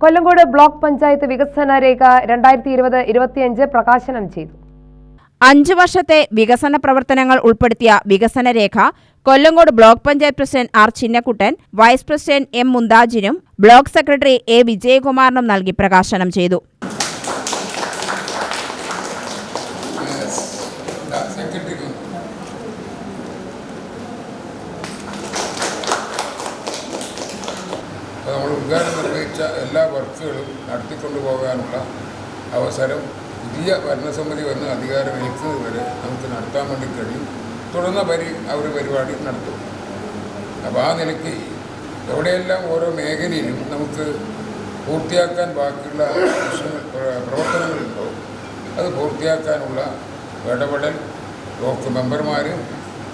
Kollengode block panchayat വികസന രേഖ രണ്ടായിരത്തി ഇരുപത് ഇരുപത്തിയഞ്ച് പ്രകാശനം ചെയ്തു. അഞ്ചു വർഷത്തെ വികസന പ്രവർത്തനങ്ങൾ ഉൾപ്പെടുത്തിയ വികസന രേഖ Kollengode block panchayat president R Chinnakuttan vice president M മുന്താജിനും block secretary A വിജയകുമാറിനും നൽകി പ്രകാശനം ചെയ്തു സെക്രട്ടറിക്ക് അപ്പോൾ നമ്മൾ ഉദ്ഘാടനം നിർവഹിച്ച എല്ലാ വർക്കുകളും നടത്തിക്കൊണ്ടു പോകാനുള്ള അവസരം പുതിയ ഭരണസമിതി വന്ന് അധികാരം ഏൽക്കുന്നത് വരെ നമുക്ക് നടത്താൻ വേണ്ടി കഴിയും. തുടർന്ന പരി അവർ പരിപാടി നടത്തും. അപ്പോൾ ആ നിലയ്ക്ക് എവിടെയെല്ലാം ഓരോ മേഖലയിലും നമുക്ക് പൂർത്തിയാക്കാൻ ബാക്കിയുള്ള പ്രവർത്തനങ്ങളുണ്ടോ അത് പൂർത്തിയാക്കാനുള്ള ഇടപെടൽ ബ്ലോക്ക് മെമ്പർമാർ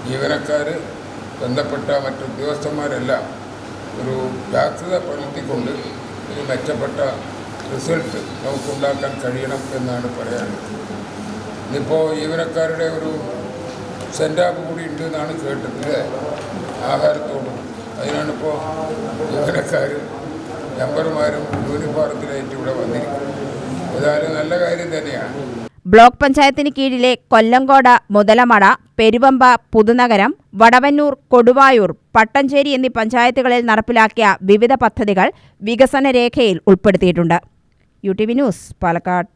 ജീവനക്കാർ ബന്ധപ്പെട്ട മറ്റു ഉദ്യോഗസ്ഥന്മാരെല്ലാം ഒരു ജാഗ്രത പുലർത്തിക്കൊണ്ട് ഒരു മെച്ചപ്പെട്ട റിസൾട്ട് നമുക്കുണ്ടാക്കാൻ കഴിയണം എന്നാണ് പറയാനുള്ളത്. ഇന്നിപ്പോൾ ജീവനക്കാരുടെ ഒരു സെന്റാപ്പ് കൂടി ഉണ്ട് എന്നാണ് കേട്ടത് ആഹാരത്തോടും. അതിനാണിപ്പോൾ ജീവനക്കാരും നമ്പർമാരും യൂണിഫോറത്തിലായിട്ട് ഇവിടെ വന്നിരിക്കുന്നത്. ഏതായാലും നല്ല കാര്യം തന്നെയാണ്. ബ്ലോക്ക് പഞ്ചായത്തിന് കീഴിലെ കൊല്ലങ്കോട മുതലമട പെരുവമ്പ പുതുനഗരം വടവന്നൂർ കൊടുവായൂർ പട്ടഞ്ചേരി എന്നീ പഞ്ചായത്തുകളിൽ നടപ്പിലാക്കിയ വിവിധ പദ്ധതികൾ വികസന രേഖയിൽ ഉൾപ്പെടുത്തിയിട്ടുണ്ട്. U T V news Palakkad.